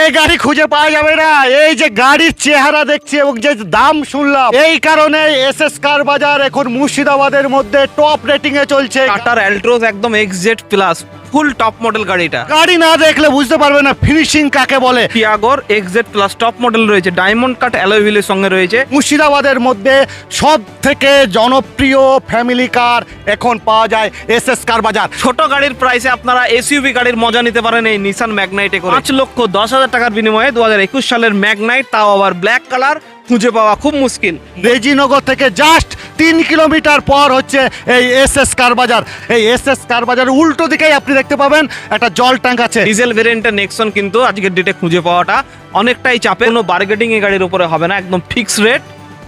এই গাড়ি খুঁজে পাওয়া যাবে না। এই যে গাড়ির চেহারা দেখছি এবং যে দাম শুনলাম, এই কারণে এস এস কার বাজার এখন মুর্শিদাবাদের মধ্যে টপ রেটিং এ চলছে। টাটার অ্যালট্রোস একদম XZ plus full top model গাড়িটা। গাড়ি না দেখলে বুঝতে পারবে না ফিনিশিং কাকে বলে। টিয়াগোর এক্সজেড প্লাস টপ মডেল রয়েছে ডায়মন্ড কাট অ্যালয় হুইলের সঙ্গে রয়েছে। মুর্শিদাবাদের মধ্যে সব থেকে জনপ্রিয় ফ্যামিলি কার এখন পাওয়া যায় এস এস কার বাজার। ছোট গাড়ির প্রাইসে আপনারা এসইউভি গাড়ির মজা নিতে পারেন এই নিসান ম্যাগনাইটে করে। পাঁচ লক্ষ দশ হাজার টাকার বিনিময়ে দু হাজার একুশ সালের ম্যাগনাইট তাও আবার ব্ল্যাক কালার খুঁজে পাওয়া খুব মুশকিল। রেজিনগর থেকে জাস্ট তিন কিলোমিটার পর হচ্ছে এই এস এস কার বাজার। এই এস এস কার বাজার উল্টো দিকেই আপনি দেখতে পাবেন একটা জল ট্যাঙ্ক আছে। ডিজেল ভেরিয়েন্টের নেক্সন কিন্তু আজকের ডেটে খুঁজে পাওয়াটা অনেকটাই চাপে কোনো বার্গেটিং এই গাড়ির উপরে হবে না একদম ফিক্স রেট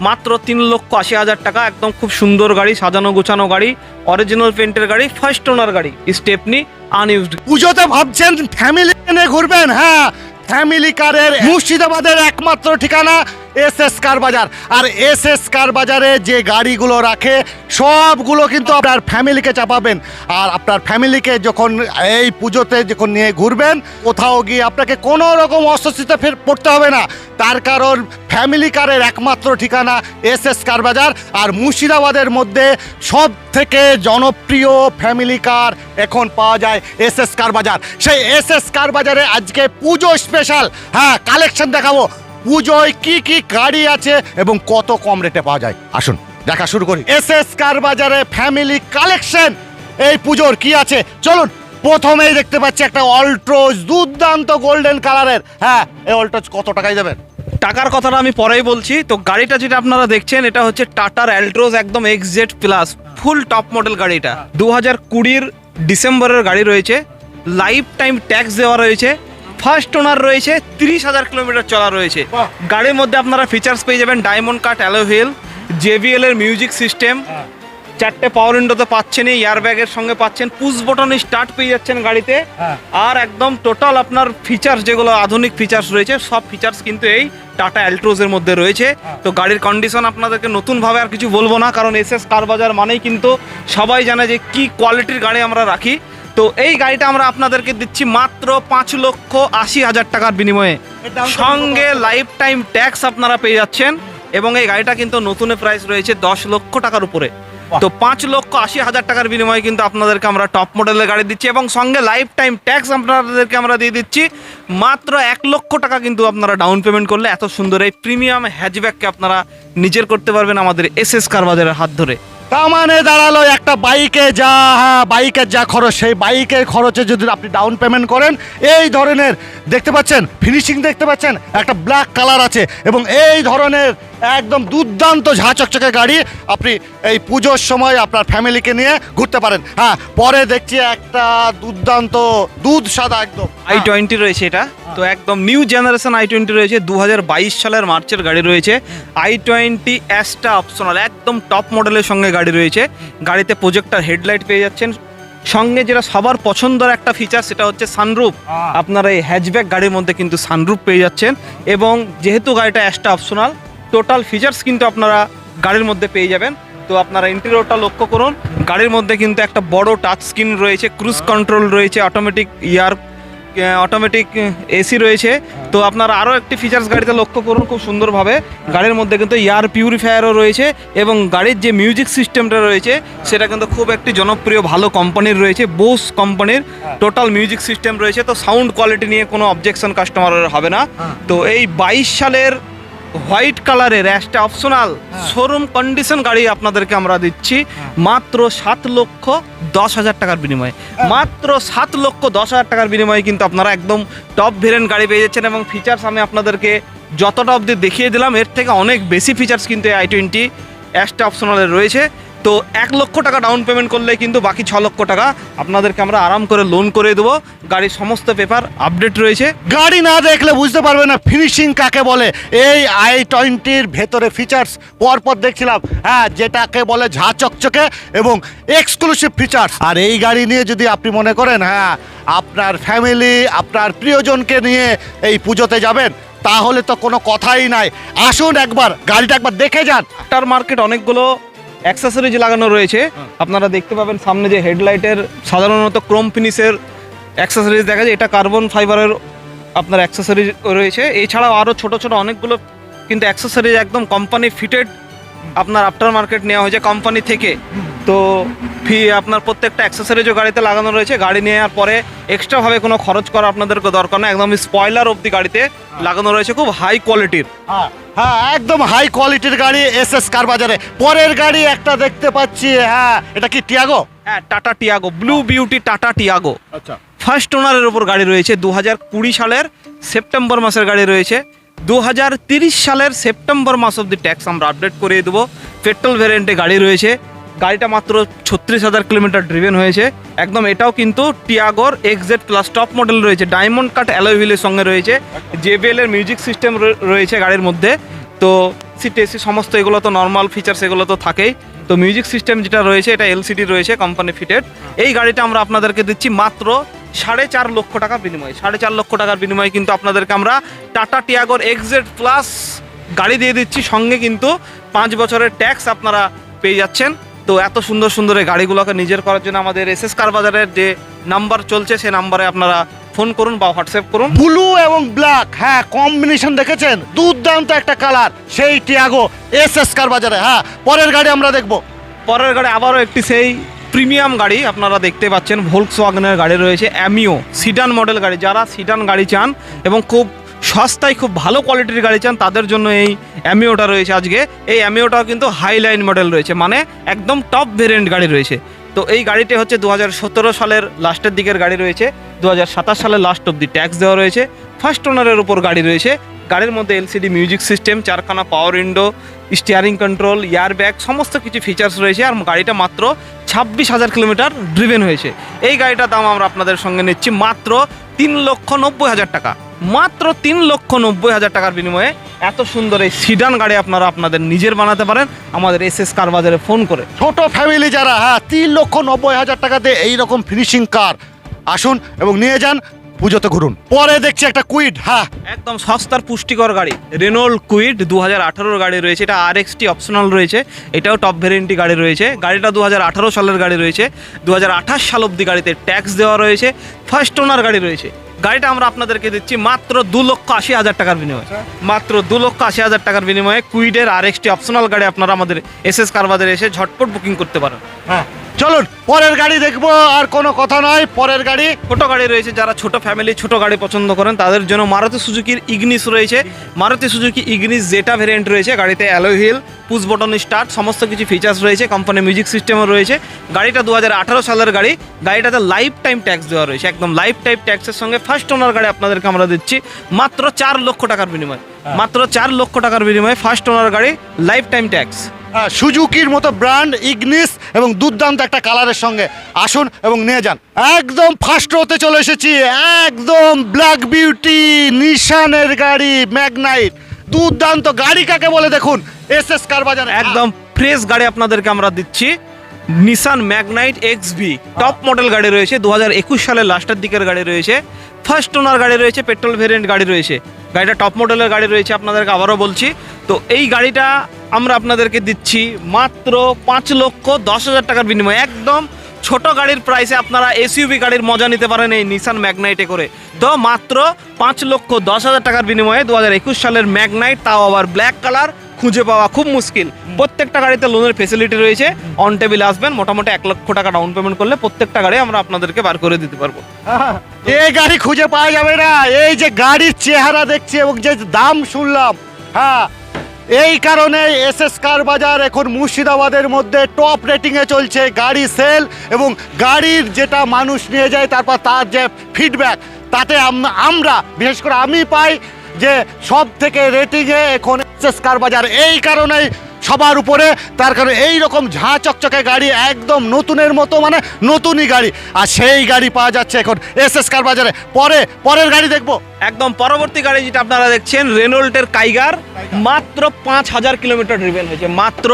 মাত্র তিন লক্ষ আশি হাজার টাকা একদম খুব সুন্দর গাড়ি সাজানো গোছানো গাড়ি অরিজিনাল পেন্টের গাড়ি ফার্স্ট ওনার গাড়ি স্টেপনি আনইউজড পুজোতে ভাবছেন ফ্যামিলি নিয়ে ঘুরবেন? হ্যাঁ ফ্যামিলি কারের মুর্শিদাবাদের একমাত্র ঠিকানা এস এস কার বাজার। আর এস এস কার বাজারে যে গাড়িগুলো রাখে, সবগুলো কিন্তু আপনার ফ্যামিলিকে চাপাবেন। আর আপনার ফ্যামিলিকে যখন এই পুজোতে যখন নিয়ে ঘুরবেন, কোথাও গিয়ে আপনাকে কোনো রকম অস্বস্তিতে ফের পড়তে হবে না। তার কারণ ফ্যামিলি কারের একমাত্র ঠিকানা এস এস কার বাজার। আর মুর্শিদাবাদের মধ্যে সব থেকে জনপ্রিয় ফ্যামিলি কার এখন পাওয়া যায় এস এস কার বাজার। সেই এস এস কার বাজারে আজকে পুজো স্পেশাল হ্যাঁ কালেকশন দেখাবো। পুজোয় কি কি গাড়ি আছে এবং কত কম রেটে পাওয়া যায়? আসুন, দেখা শুরু করি। এস এস কার বাজারে ফ্যামিলি কালেকশন এই পুজোর কি আছে? চলুন, প্রথমেই দেখতে পাচ্ছি একটা অল্ট্রোজ দুর্দান্ত গোল্ডেন কালারের হ্যাঁ এই অল্ট্রোজ কত টাকায় দেবেন? টাকার কথাটা আমি পরেই বলছি। তো গাড়িটা যেটা আপনারা দেখছেন, এটা হচ্ছে টাটার অ্যাল্ট্রোজ একদম XZ plus full top model গাড়িটা। দু হাজার কুড়ির ডিসেম্বরের গাড়ি রয়েছে। লাইফ টাইম ট্যাক্স দেওয়া রয়েছে। ফার্স্ট ওনার রয়েছে তিরিশ হাজার কিলোমিটার চলা রয়েছে। গাড়ির মধ্যে আপনারা ফিচার্স পেয়ে যাবেন diamond cut alloy wheel JBL এর মিউজিক সিস্টেম চারটে পাওয়ার উইন্ডোতে পাচ্ছেন এই এয়ার ব্যাগের সঙ্গে পাচ্ছেন। পুশ বটন স্টার্ট পেয়ে যাচ্ছেন গাড়িতে। হ্যাঁ। আর একদম টোটাল আপনার ফিচার্স যেগুলো আধুনিক ফিচার্স রয়েছে সব ফিচার্স কিন্তু এই টাটা অ্যাল্ট্রোজের মধ্যে রয়েছে। তো গাড়ির কন্ডিশন আপনাদেরকে নতুনভাবে আর কিছু বলব না কারণ এস এস কার বাজার মানেই কিন্তু সবাই জানে যে কি কোয়ালিটির গাড়ি আমরা রাখি। তো এই গাড়িটা আমরা আপনাদেরকে দিচ্ছি মাত্র পাঁচ লক্ষ আশি হাজার টাকার বিনিময়ে। সঙ্গে লাইফ টাইম ট্যাক্স আপনারা পেয়ে যাচ্ছেন এবং এই গাড়িটা কিন্তু নতুনের প্রাইস রয়েছে দশ লক্ষ টাকার উপরে। তো পাঁচ লক্ষ আশি হাজার টাকার বিনিময়ে কিন্তু আপনাদেরকে আমরা টপ মডেলের গাড়ি দিচ্ছি এবং সঙ্গে লাইফ টাইম ট্যাক্স আপনাদেরকে আমরা দিয়ে দিচ্ছি। মাত্র এক লক্ষ টাকা কিন্তু আপনারা ডাউন পেমেন্ট করলে এত সুন্দর এই প্রিমিয়াম হ্যাচব্যাককে আপনারা নিজের করতে পারবেন আমাদের এস এস কার বাজারের হাত ধরে। তার মানে দাঁড়াল একটা বাইকে যা হ্যাঁ বাইকের যা খরচ, সেই বাইকের খরচে যদি আপনি ডাউন পেমেন্ট করেন, এই ধরনের দেখতে পাচ্ছেন ফিনিশিং দেখতে পাচ্ছেন, একটা ব্ল্যাক কালার আছে এবং এই ধরনের একদম দুর্দান্ত ঝা চকচকে গাড়ি। আপনি এই পুজোর সময় আপনার ফ্যামিলিকে নিয়ে ঘুরতে পারেন। হ্যাঁ পরে দেখছি একটা দুর্দান্ত দুধ সাদা একদম। আই টোয়েন্টি রয়েছে এটা। তো একদম নিউ জেনারেশন আই টোয়েন্টি রয়েছে। দু হাজার বাইশ সালের মার্চের গাড়ি রয়েছে। আই টোয়েন্টি অ্যাসটা অপশনাল একদম টপ মডেলের সঙ্গে গাড়ি রয়েছে। গাড়িতে প্রজেক্টার হেডলাইট পেয়ে যাচ্ছেন। সঙ্গে যেটা সবার পছন্দের একটা ফিচার সেটা হচ্ছে সানরুফ আপনারা এই হ্যাচব্যাক গাড়ির মধ্যে কিন্তু সানরুফ পেয়ে যাচ্ছেন। এবং যেহেতু গাড়িটা অ্যাসটা অপশনাল টোটাল ফিচার্স কিন্তু আপনারা গাড়ির মধ্যে পেয়ে যাবেন। তো আপনারা ইন্টেরিয়রটা লক্ষ্য করুন গাড়ির মধ্যে কিন্তু একটা বড় টাচ স্ক্রিন রয়েছে ক্রুজ কন্ট্রোল রয়েছে অটোমেটিক ইয়ার অটোমেটিক এসি রয়েছে। তো আপনারা আরও একটি ফিচার্স গাড়িতে লক্ষ্য করুন খুব সুন্দরভাবে। গাড়ির মধ্যে কিন্তু এয়ার পিউরিফায়ারও রয়েছে এবং গাড়ির যে মিউজিক সিস্টেমটা রয়েছে সেটা কিন্তু খুব একটি জনপ্রিয় ভালো কোম্পানির রয়েছে বোস কোম্পানির টোটাল মিউজিক সিস্টেম রয়েছে। তো সাউন্ড কোয়ালিটি নিয়ে কোনো অবজেকশন কাস্টমারের হবে না। তো এই বাইশ সালের হোয়াইট কালারের একটা অপশনাল শোরুম কন্ডিশন গাড়ি আপনাদেরকে আমরা দিচ্ছি। মাত্র সাত লক্ষ দশ হাজার টাকার বিনিময়ে। মাত্র সাত লক্ষ দশ হাজার টাকার বিনিময়ে কিন্তু আপনারা একদম টপ ভেরিয়েন্ট গাড়ি পেয়ে যাচ্ছেন এবং ফিচার্স আমি আপনাদেরকে যতটা অবধি দেখিয়ে দিলাম এর থেকে অনেক বেশি ফিচার্স কিন্তু এই আই টোয়েন্টি অ্যাশটা অপশনালের রয়েছে। তো এক লক্ষ টাকা ডাউন পেমেন্ট করলে কিন্তু বাকি ছ লক্ষ টাকা আপনাদেরকে আমরা আরাম করে লোন করে দেবো। গাড়ির সমস্ত পেপার আপডেট রয়েছে। গাড়ি না দেখলে বুঝতে পারবে না ফিনিশিং কাকে বলে। এই আই টোয়েন্টির ভেতরে ফিচার্স পরপর দেখছিলাম। হ্যাঁ যেটাকে বলে ঝা চকচকে এবং এক্সক্লুসিভ ফিচার্স আর এই গাড়ি নিয়ে যদি আপনি মনে করেন হ্যাঁ আপনার ফ্যামিলি আপনার প্রিয়জনকে নিয়ে এই পুজোতে যাবেন তাহলে তো কোনো কথাই নাই। আসুন একবার গাড়িটা একবার দেখে যান। টাটার মার্কেট অনেকগুলো অ্যাক্সেসরিজ লাগানো রয়েছে। আপনারা দেখতে পাবেন সামনে যে হেডলাইটের সাধারণত ক্রোম ফিনিশের অ্যাক্সেসরিজ দেখা যায় এটা কার্বন ফাইবারের আপনার অ্যাক্সেসরিজ রয়েছে। এছাড়াও আরও ছোট ছোট অনেকগুলো কিন্তু অ্যাক্সেসরিজ একদম কোম্পানি ফিটেড আপনার আফটার মার্কেট নেওয়া হয়েছে কোম্পানি থেকে। তো ফি আপনার প্রত্যেকটা অ্যাক্সেসরিজও গাড়িতে লাগানো রয়েছে। গাড়ি নেওয়ার পরে এক্সট্রাভাবে কোনো খরচ করা আপনাদেরকে দরকার নেই একদম স্পয়লার অবধি গাড়িতে লাগানো রয়েছে। খুব হাই কোয়ালিটির হ্যাঁ একদম হাই কোয়ালিটির গাড়ি এস এস কার বাজারে। পরের গাড়ি একটা দেখতে পাচ্ছি হ্যাঁ এটা কি টিয়াগো হ্যাঁ Tata Tiago blue beauty Tata Tiago আচ্ছা। ফার্স্ট ওনারের ওপর গাড়ি রয়েছে দু হাজার কুড়ি সালের সেপ্টেম্বর মাসের গাড়ি রয়েছে। দু হাজার তিরিশ সালের সেপ্টেম্বর মাস অব্দি ট্যাক্স আমরা আপডেট করিয়ে দেবো। পেট্রোল ভ্যারিয়েন্টে গাড়ি রয়েছে। গাড়িটা মাত্র ছত্রিশ হাজার কিলোমিটার ড্রিভেন হয়েছে। একদম এটাও কিন্তু টিয়াগোর এক্সজেড প্লাস টপ মডেল রয়েছে। ডায়মন্ড কাট অ্যালোভিলের সঙ্গে রয়েছে। জেবিএল এর মিউজিক সিস্টেম রয়েছে গাড়ির মধ্যে। তো সিট এসি সমস্ত এগুলো তো নর্মাল ফিচার্স এগুলো তো থাকেই। তো মিউজিক সিস্টেম যেটা রয়েছে, এটা এলসিডি রয়েছে কোম্পানি ফিটেড এই গাড়িটা আমরা আপনাদেরকে দিচ্ছি মাত্র সাড়ে চার লক্ষ টাকার বিনিময়ে। সাড়ে চার লক্ষ টাকার বিনিময়ে কিন্তু আপনাদেরকে আমরা টাটা টিয়াগোর এক্সজেড প্লাস গাড়ি দিয়ে দিচ্ছি। সঙ্গে কিন্তু পাঁচ বছরের ট্যাক্স আপনারা পেয়ে যাচ্ছেন। তো এত সুন্দর সুন্দর এই গাড়িগুলোকে নিজের করার জন্য আমাদের এস এস কার বাজারের যে নাম্বার চলছে সেই নাম্বারে আপনারা ফোন করুন বা হোয়াটসঅ্যাপ করুন। ব্লু এবং ব্ল্যাক হ্যাঁ কম্বিনেশন দেখেছেন? দুর্দান্ত একটা কালার সেই টিয়াগো এস এস কার বাজারে হ্যাঁ পরের গাড়ি আমরা দেখব। পরের গাড়ি আবারও একটি সেই প্রিমিয়াম গাড়ি আপনারা দেখতে পাচ্ছেন ভোলক্স ওয়াগনের গাড়ি রয়েছে অ্যামিও সিডান মডেল গাড়ি। যারা সিডান গাড়ি চান এবং খুব সস্তায় খুব ভালো কোয়ালিটির গাড়ি চান, তাদের জন্য এই অ্যামিওটা রয়েছে আজকে। এই অ্যামিওটাও কিন্তু হাই লাইন মডেল রয়েছে মানে একদম টপ ভেরিয়েন্ট গাড়ি রয়েছে। তো এই গাড়িটি হচ্ছে দু হাজার সতেরো সালের লাস্টের দিকের গাড়ি রয়েছে দু হাজার সাতাশ সালের লাস্ট অব্দি ট্যাক্স দেওয়া রয়েছে। ফার্স্ট ওনারের উপর গাড়ি রয়েছে, গাড়ির মধ্যে এলসিডি মিউজিক সিস্টেম চারখানা power window steering control airbag সমস্ত কিছু ফিচার্স রয়েছে, আর গাড়িটা মাত্র ছাব্বিশ হাজার কিলোমিটার ড্রিভেন হয়েছে। এই গাড়িটার দাম আমরা আপনাদের সঙ্গে নিচ্ছি মাত্র তিন লক্ষ নব্বই হাজার টাকা। মাত্র তিন লক্ষ নব্বই হাজার টাকার বিনিময়ে এত সুন্দর এই সিডান গাড়ি আপনারা আপনাদের নিজের বানাতে পারেন। আমাদের এস এস কার বাজারে ফোন করে। ছোট ফ্যামিলি যারা হ্যাঁ তিন লক্ষ নব্বই হাজার টাকাতে এইরকম ফিনিশিং কার আসুন এবং নিয়ে যান। পুজোতে ঘুরুন। পরে দেখছি একটা কুইড হ্যাঁ। একদম সস্তার পুষ্টিকর গাড়ি রেনোল্ড কুইড দু হাজার আঠারোর গাড়ি রয়েছে এটা আর এক্সটি অপশনাল রয়েছে এটাও টপ ভেরিয়েন্টি গাড়ি রয়েছে। গাড়িটা দু হাজার আঠারো সালের গাড়ি রয়েছে দু হাজার আঠাশ সাল অব্দি গাড়িতে ট্যাক্স দেওয়া রয়েছে ফার্স্ট ওনার গাড়ি রয়েছে। গাড়িটা আমরা আপনাদেরকে দিচ্ছি মাত্র দু লক্ষ আশি হাজার টাকার বিনিময়ে। মাত্র দু লক্ষ আশি হাজার টাকার বিনিময়ে কুইডের আর এক্সটি অপশনাল গাড়ি আপনারা আমাদের এস এস কারবাজারে এসে ঝটপট বুকিং করতে পারেন। হ্যাঁ। চলুন পরের গাড়ি দেখব আর কোনো কথা নয় পরের গাড়ি। ছোট গাড়ি রয়েছে যারা ছোট ফ্যামিলি ছোট গাড়ি পছন্দ করেন তাদের জন্য মারুতি সুজুকির ইগনিস রয়েছে। Maruti Suzuki Ignis Zeta variant রয়েছে গাড়িতে alloy wheel push button start সমস্ত কিছু ফিচার্স রয়েছে কোম্পানি মিউজিক সিস্টেমও রয়েছে। গাড়িটা দু হাজার আঠেরো সালের গাড়ি গাড়িটাতে লাইফ টাইম ট্যাক্স দেওয়া রয়েছে একদম লাইফ টাইম ট্যাক্সের সঙ্গে ফার্স্ট ওনার গাড়ি আপনাদেরকে আমরা দিচ্ছি মাত্র চার লক্ষ টাকার বিনিময়ে মাত্র চার লক্ষ টাকার বিনিময়ে ফার্স্ট ওনার গাড়ি লাইফ টাইম ট্যাক্স হ্যাঁ, সুজুকির মতো ব্র্যান্ড, ইগনিস এবং দুর্দান্ত একটা কালারের সঙ্গে আসুন এবং নিয়ে যান। একদম ফার্স্ট রোতে চলে এসেছি। একদম ব্ল্যাক বিউটি নিশানের গাড়ি ম্যাগনাইট দুর্দান্ত গাড়ি কাকে বলে দেখুন? এস এস কার বাজারে একদম ফ্রেশ গাড়ি আপনাদেরকে আমরা দিচ্ছি। Nissan Magnite X V top model গাড়ি রয়েছে। দু হাজার একুশ সালের লাস্টের দিকের গাড়ি রয়েছে। ফার্স্ট ওনার গাড়ি রয়েছে। পেট্রোল ভেরিয়েন্ট গাড়ি রয়েছে। গাড়িটা টপ মডেলের গাড়ি রয়েছে আপনাদেরকে আবারও বলছি। তো এই গাড়িটা আমরা আপনাদেরকে দিচ্ছি মাত্র পাঁচ লক্ষ দশ হাজার টাকার বিনিময়ে। একদম ছোট গাড়ির প্রাইসে আপনারা এসইউভি গাড়ির মজা নিতে পারেন এই নিসান ম্যাগনাইটে করে। তো মাত্র পাঁচ লক্ষ দশ হাজার টাকার বিনিময়ে দু হাজার একুশ সালের ম্যাগনাইট তাও আবার ব্ল্যাক কালার খুঁজে পাওয়া খুব মুশকিল। প্রত্যেকটা গাড়িতে লোনের ফেসিলিটি রয়েছে। অন টেবিল আসবেন, মোটামুটি এক লক্ষ টাকা ডাউন পেমেন্ট করলে প্রত্যেকটা গাড়ি আমরা আপনাদেরকে বার করে দিতে পারব। এই গাড়ি খুঁজে পাওয়া যাবে না। এই যে গাড়ির চেহারা দেখছি এবং যে দাম শুনলাম হ্যাঁ এই কারণে এস এস কার বাজার এখন মুর্শিদাবাদের মধ্যে টপ রেটিংয়ে চলছে গাড়ি সেল এবং গাড়ির যেটা মানুষ নিয়ে যায়, তারপর তার যে ফিডব্যাক তাতে আমরা, বিশেষ করে আমি পাই যে সব থেকে রেটিংয়ে এখন এস এস কার বাজার। এই কারণেই সবার উপরে, তার কারণে এই রকম ঝাঁ চকচকে গাড়ি একদম নতুনের মতো মানে নতুনই গাড়ি। আর সেই গাড়ি পাওয়া যাচ্ছে এখন এস এস কার বাজারে। পরে, পরের গাড়ি দেখব। একদম পরবর্তী গাড়ি যেটা আপনারা দেখছেন রেনোল্টের কাইগার মাত্র পাঁচ হাজার কিলোমিটার ড্রিভেন হয়েছে। মাত্র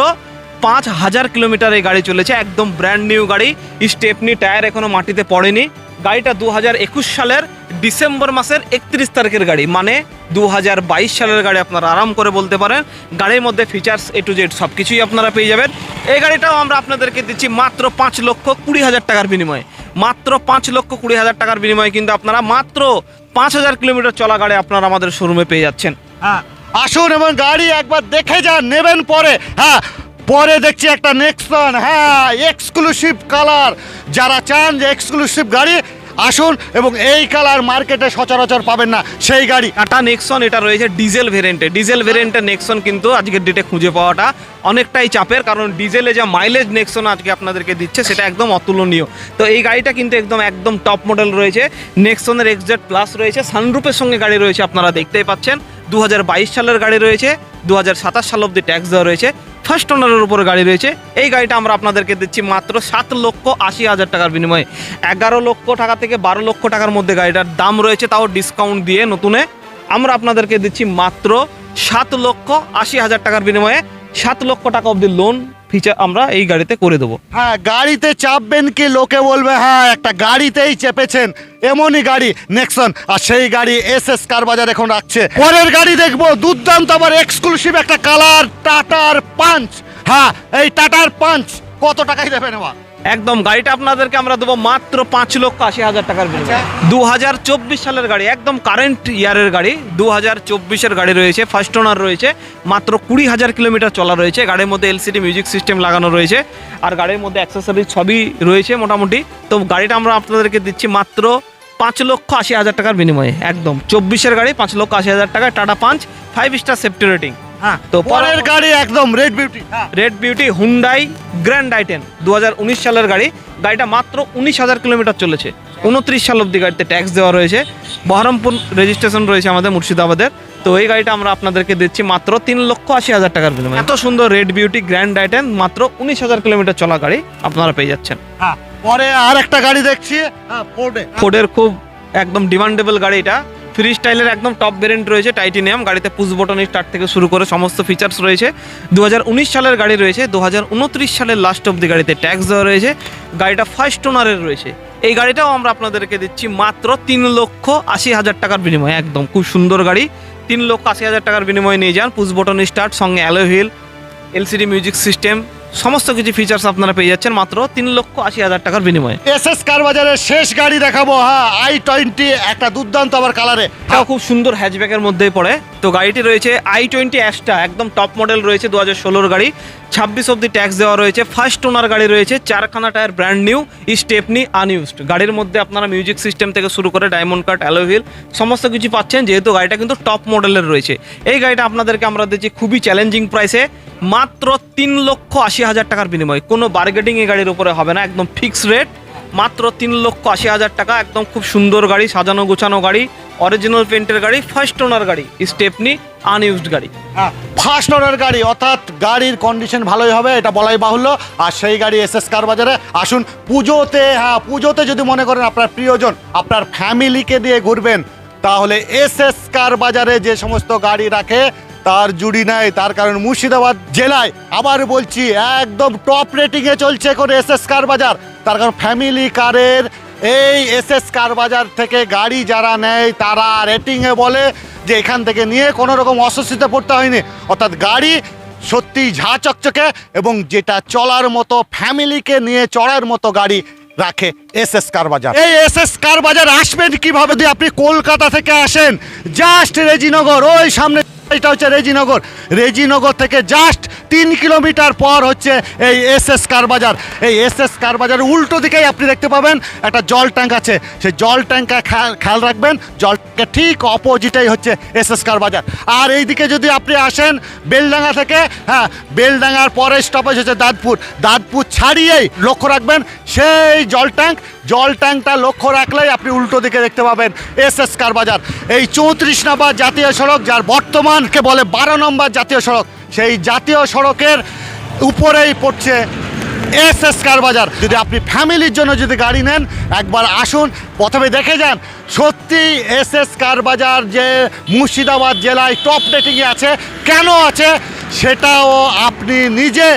পাঁচ হাজার কিলোমিটার এই গাড়ি চলেছে, একদম ব্র্যান্ড নিউ গাড়ি। স্টেপনি টায়ার এখনও মাটিতে পড়েনি। গাড়িটা দু হাজার একুশ সালের ডিসেম্বর মাসের একত্রিশ তারিখের গাড়ি মানে দু হাজার বাইশ সালের গাড়ি আপনারা আরাম করে বলতে পারেন। গাড়ির মধ্যে ফিচার্স এ টু জেড সব কিছুই আপনারা পেয়ে যাবেন। এই গাড়িটাও আমরা আপনাদেরকে দিচ্ছি মাত্র পাঁচ লক্ষ কুড়ি হাজার টাকার বিনিময়ে। মাত্র পাঁচ লক্ষ কুড়ি হাজার টাকার বিনিময়ে কিন্তু আপনারা মাত্র পাঁচ হাজার কিলোমিটার চলা গাড়ি আপনারা আমাদের শোরুমে পেয়ে যাচ্ছেন। হ্যাঁ আসুন এবং গাড়ি একবার দেখে যান, নেবেন পরে। হ্যাঁ পরে দেখছি একটা নেক্সন হ্যাঁ এক্সক্লুসিভ কালার যারা চান যে এক্সক্লুসিভ গাড়ি আসুন এবং এই কালার মার্কেটে সচরাচর পাবেন না, সেই গাড়ি। টাটা নেক্সন, এটা রয়েছে ডিজেল ভেরিয়েন্টে। ডিজেল ভেরিয়েন্টের নেক্সন কিন্তু আজকের ডেটে খুঁজে পাওয়াটা অনেকটাই চাপের, কারণ ডিজেলে যে মাইলেজ নেক্সন আজকে আপনাদেরকে দিচ্ছে, সেটা একদম অতুলনীয়। তো এই গাড়িটা কিন্তু একদম একদম টপ মডেল রয়েছে। নেক্সনের এক্সজেড প্লাস রয়েছে সানরুপের সঙ্গে গাড়ি রয়েছে, আপনারা দেখতেই পাচ্ছেন। দু হাজার বাইশ সালের গাড়ি রয়েছে দু হাজার সাতাশ সাল অব্দি ট্যাক্স দেওয়া রয়েছে। ফার্স্ট ওনারের উপরে গাড়ি রয়েছে। এই গাড়িটা আমরা আপনাদেরকে দিচ্ছি মাত্র সাত লক্ষ আশি হাজার টাকার বিনিময়ে। এগারো লক্ষ টাকা থেকে বারো লক্ষ টাকার মধ্যে গাড়িটার দাম রয়েছে, তাও ডিসকাউন্ট দিয়ে নতুনে। আমরা আপনাদেরকে দিচ্ছি মাত্র সাত লক্ষ আশি হাজার টাকার বিনিময়ে। সাত লক্ষ টাকা অবধি লোন ফিচার আমরা এই গাড়িতে করে দেবো। হ্যাঁ গাড়িতে চাপবেন কি লোকে বলবে হ্যাঁ একটা গাড়িতেই চেপেছেন, এমনই গাড়ি নেক্সন আর সেই গাড়ি এস এস কার বাজার এখন রাখছে। পরের গাড়ি দেখব, দুর্দান্ত, আবার এক্সক্লুসিভ একটা কালার টাটার পাঞ্চ হ্যাঁ এই টাটার পাঞ্চ কত টাকাই দেবেন এবার? একদম গাড়িটা আপনাদেরকে আমরা দেবো মাত্র পাঁচ লক্ষ আশি হাজার টাকার বিনিময়ে। দু হাজার চব্বিশ সালের গাড়ি একদম কারেন্ট ইয়ারের গাড়ি দু হাজার চব্বিশের গাড়ি রয়েছে ফার্স্ট ওনার রয়েছে মাত্র কুড়ি হাজার কিলোমিটার চলা রয়েছে গাড়ির মধ্যে এলসিডি মিউজিক সিস্টেম লাগানো রয়েছে আর গাড়ির মধ্যে অ্যাক্সেসরিজ সবই রয়েছে মোটামুটি। তো গাড়িটা আমরা আপনাদেরকে দিচ্ছি মাত্র পাঁচ লক্ষ আশি হাজার টাকার বিনিময়ে একদম। চব্বিশের গাড়ি পাঁচ লক্ষ আশি হাজার টাকা টাটা পাঁচ ফাইভ স্টার সেফটি রেটিং হ্যাঁ তো পরের গাড়ি একদম রেড বিউটি হ্যাঁ। Red beauty Hyundai Grand I ten দু সালের গাড়ি। গাড়িটা মাত্র উনিশ হাজার কিলোমিটার চলেছে। উনত্রিশ সাল অব্দি গাড়িতে ট্যাক্স দেওয়া রয়েছে। বহরমপুর রেজিস্ট্রেশন রয়েছে আমাদের মুর্শিদাবাদের। তো এই গাড়িটা আমরা আপনাদেরকে দিচ্ছি মাত্র তিন লক্ষ আশি হাজার টাকার বিনিময়ে। এত সুন্দর রেড বিউটি গ্র্যান্ড আইটেন মাত্র উনিশ হাজার কিলোমিটার চলা গাড়ি আপনারা পেয়ে যাচ্ছেন। হ্যাঁ পরে আর একটা গাড়ি দেখছি হ্যাঁ ফোর্ডের খুব একদম ডিমান্ডেবল গাড়ি এটা। ফ্রি স্টাইলের একদম টপ ভেরিয়েন্ট রয়েছে টাইটেনিয়াম গাড়িতে পুশ বটন স্টার্ট থেকে শুরু করে সমস্ত ফিচার্স রয়েছে। দু হাজার উনিশ সালের গাড়ি রয়েছে দু হাজার উনত্রিশ সালের লাস্ট অব্দি গাড়িতে ট্যাক্স দেওয়া রয়েছে, গাড়িটা ফার্স্ট ওনারের রয়েছে। এই গাড়িটাও আমরা আপনাদেরকে দিচ্ছি মাত্র তিন লক্ষ আশি হাজার টাকার বিনিময়ে, একদম খুব সুন্দর গাড়ি। তিন লক্ষ আশি হাজার টাকার বিনিময়ে নিয়ে যান পুশ বটন স্টার্ট সঙ্গে alloy wheel LCD music system সমস্ত কিছু ফিচার্স আপনারা পেয়ে যাচ্ছেন মাত্র তিন লক্ষ আশি হাজার টাকার বিনিময়ে। এস এস কার বাজারের শেষ গাড়ি দেখাবো হ্যাঁ আই টোয়েন্টি একটা দুর্দান্ত আবার কালারে তাও খুব সুন্দর হ্যাচব্যাকের মধ্যেই পড়ে। তো গাড়িটি রয়েছে আই টোয়েন্টি অ্যাশটা একদম টপ মডেল রয়েছে দু হাজার ষোলোর গাড়ি। ছাব্বিশ অব্দি ট্যাক্স দেওয়া রয়েছে। ফার্স্ট ওনার গাড়ি রয়েছে চারখানা tyre brand new stepney unused গাড়ির মধ্যে আপনারা মিউজিক সিস্টেম থেকে শুরু করে ডায়মন্ড কাট অ্যালোহিল সমস্ত কিছু পাচ্ছেন যেহেতু গাড়িটা কিন্তু টপ মডেলের রয়েছে। এই গাড়িটা আপনাদেরকে আমরা দিচ্ছি খুবই চ্যালেঞ্জিং প্রাইসে মাত্র তিন লক্ষ আশি হাজার টাকার বিনিময়। কোনো বার্গেটিং এই গাড়ির উপরে হবে না, একদম ফিক্স রেট মাত্র তিন লক্ষ আশি হাজার টাকা, একদম খুব সুন্দর গাড়ি, সাজানো গোছানো গাড়ি অরিজিনাল পেন্টের গাড়ি ফার্স্ট ওনার গাড়ি স্টেপনি আনইউজড গাড়ি। ফার্স্ট ওনার গাড়ি, অর্থাৎ গাড়ির কন্ডিশন ভালোই হবে, এটা বলাই বাহুল্য। আর সেই গাড়ি এস এস কার বাজারে, আসুন, পুজোতে হ্যাঁ পুজোতে যদি মনে করেন আপনার প্রিয়জন, আপনার ফ্যামিলিকে দিয়ে ঘুরবেন, তাহলে এস এস কার বাজারে যে সমস্ত গাড়ি রাখে তার জুড়ি নাই, তার কারণ মুর্শিদাবাদ জেলায়। আবার বলছি, একদম টপ রেটিংয়ে চলছে করে এস এস কার বাজার। তার কারণ ফ্যামিলি কারের এই এস এস কার বাজার থেকে গাড়ি যারা নেয়, তারা রেটিংয়ে বলে যে এখান থেকে নিয়ে কোনো রকম অস্বস্তিতে পড়তে হয়নি। অর্থাৎ গাড়ি সত্যি ঝা চকচকে এবং যেটা চলার মতো ফ্যামিলিকে নিয়ে চড়ার মতো গাড়ি রাখে এস এস কার বাজার। এই এস এস কার বাজার আসবেন কীভাবে যদি আপনি কলকাতা থেকে আসেন জাস্ট রেজিনগর ওই সামনে এটা হচ্ছে রেজিনগর। রেজিনগর থেকে জাস্ট তিন কিলোমিটার পর হচ্ছে এই এস এস কার বাজার। এই এস এস কার বাজারের উল্টো দিকেই আপনি দেখতে পাবেন একটা জল ট্যাঙ্ক আছে। সেই জল ট্যাঙ্কা খেয়াল রাখবেন জল ট্যাঙ্কের ঠিক অপোজিটেই হচ্ছে এস এস কার বাজার। আর এইদিকে যদি আপনি আসেন বেলডাঙ্গা থেকে হ্যাঁ বেলডাঙ্গার পরে স্টপেজ হচ্ছে দাঁতপুর। দাঁতপুর ছাড়িয়েই লক্ষ্য রাখবেন, সেই জল ট্যাঙ্ক জল ট্যাঙ্কটা লক্ষ্য রাখলেই আপনি উল্টো দিকে দেখতে পাবেন এস এস কার বাজার। এই চৌত্রিশ নম্বর জাতীয় সড়ক, যার বর্তমানকে বলে বারো নম্বর জাতীয় সড়ক, সেই জাতীয় সড়কের উপরেই পড়ছে এস এস কার বাজার। যদি আপনি ফ্যামিলির জন্য যদি গাড়ি নেন, একবার আসুন, প্রথমে দেখে যান, সত্যি এস এস কার বাজার যে মুর্শিদাবাদ জেলায় টপ রেটিংয়ে আছে। কেন আছে? সেটাও আপনি নিজে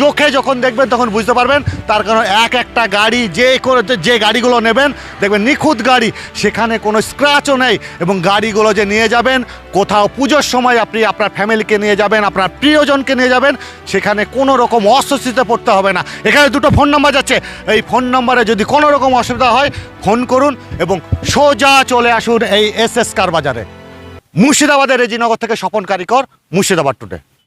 চোখে যখন দেখবেন, তখন বুঝতে পারবেন তার কারণ এক একটা গাড়ি যে করে যে গাড়িগুলো নেবেন, দেখবেন নিখুঁত গাড়ি, সেখানে কোনো স্ক্র্যাচও নেই এবং গাড়িগুলো যে নিয়ে যাবেন, কোথাও পুজোর সময় আপনি আপনার ফ্যামিলিকে নিয়ে যাবেন, আপনার প্রিয়জনকে নিয়ে যাবেন, সেখানে কোনো রকম অস্বস্তিতে পড়তে হবে না। এখানে দুটো ফোন নাম্বার যাচ্ছে। এই ফোন নাম্বারে যদি কোনো রকম অসুবিধা হয় ফোন করুন এবং সোজা চলে আসুন এই এস এস কার বাজারে। মুর্শিদাবাদের রেজিনগর থেকে স্বপন কারিকর, মুর্শিদাবাদ টুডে